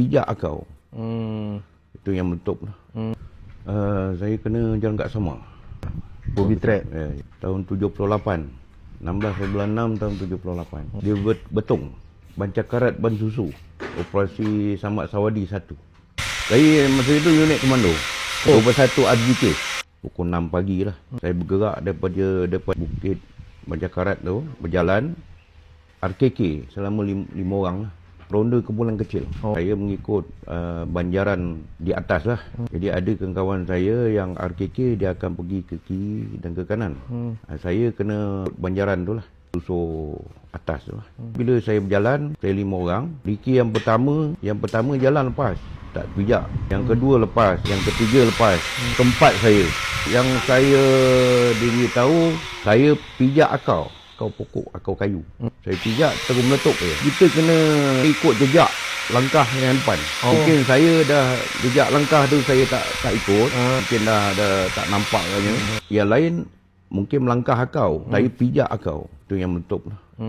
pijak akau. Hmm. Itu yang meletup. Hmm. Uh, saya kena jalan kat sama. Bobby track. Eh, tahun 78. 16 bulan 6 tahun 78. Dia bet, betung. Bancak karat ban susu. Operasi Samat Sawadi 1. Saya masa itu unit komando. Oh. 21 RGK. Pukul 6 pagi lah. Saya bergerak daripada daripada bukit Bancak karat tu. Berjalan. RKK selama 5 orang lah. Ronda kumpulan kecil. Oh. Saya mengikut uh, banjaran di atas lah. Hmm. Jadi ada kawan saya yang RKK dia akan pergi ke kiri dan ke kanan. Hmm. Uh, saya kena banjaran tu lah. Susur atas tu lah. Hmm. Bila saya berjalan, saya lima orang. Ricky yang pertama, yang pertama jalan lepas. Tak pijak. Yang kedua lepas. Yang ketiga lepas. Hmm. Keempat saya. Yang saya diberitahu, saya pijak akau akau pokok, akau kayu. Hmm. Saya pijak terus meletup je. Kita kena ikut jejak langkah yang depan. Oh. Mungkin saya dah jejak langkah tu saya tak tak ikut. Uh. Mungkin dah, dah tak nampak. Hmm. Yang lain mungkin melangkah akau. Hmm. Saya pijak akau. Itu yang meletup. Hmm.